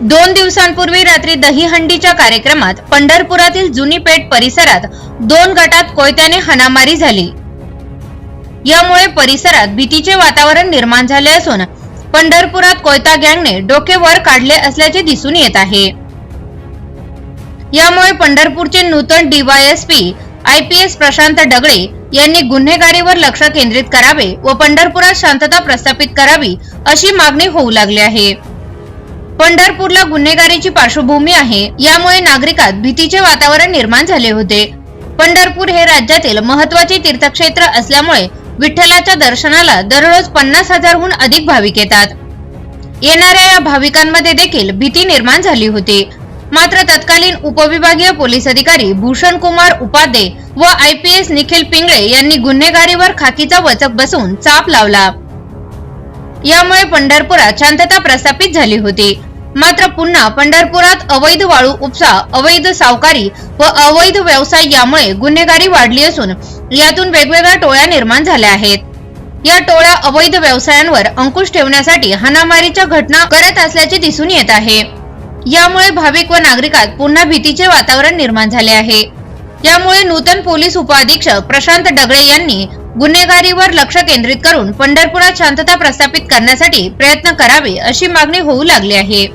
दोन दिवसांपूर्वी रात्री दहीहंडीच्या कार्यक्रमात पंढरपुरातील जुनी पेठ परिसरात दोन गटात कोयत्याने हाणामारी झाली. यामुळे परिसरात भीतीचे वातावरण निर्माण झाले असून पंढरपुरात कोयता गँगने डोके वर काढले असल्याचे दिसून येत आहे. यामुळे पंढरपूरचे नूतन DYSP I P S Prashant Dagale यांनी गुन्हेगारीवर लक्ष केंद्रित करावे व पंढरपुरात शांतता प्रस्थापित करावी अशी मागणी होऊ लागली आहे. पंढरपूरला गुन्हेगारीची पार्श्वभूमी आहे. यामुळे नागरिकात भीतीचे वातावरण निर्माण झाले होते. पंढरपूर हे राज्यातील महत्त्वाचे तीर्थक्षेत्र असल्यामुळे विठ्ठलाच्या दर्शनाला दररोज पन्नास हजारहून अधिक भाविक येतात. येणाऱ्या या भाविकांमध्ये देखील भीती निर्माण झाली होती. मात्र तत्कालीन उपविभागीय पोलीस अधिकारी भूषण कुमार उपाध्ये व I P S Nikhil Pingale यांनी गुन्हेगारीवर खाकीचा वचक बसून चाप लावला. यामुळे पंढरपुरात शांतता प्रस्थापित झाली होती. मात्र पुन्हा पंढरपुरात अवैध वाळू उपसा अवैध सावकारी व अवैध व्यवसाय यामुळे गुन्हेगारी वाढली असून यातून वेगवेगळ्या टोळ्या निर्माण झाल्या आहेत. या टोळ्या अवैध व्यवसायांवर अंकुश ठेवण्यासाठी हाणामारीच्या घटना करत असल्याचे दिसून येत आहे. यामुळे भाविक व नागरिकात पुन्हा भीतीचे वातावरण निर्माण झाले आहे. यामुळे नूतन पोलीस उपअधीक्षक प्रशांत डगळे यांनी गुन्हेगारीवर लक्ष केंद्रित करून पंढरपुरात शांतता प्रस्थापित करण्यासाठी प्रयत्न करावे अशी मागणी होऊ लागली आहे.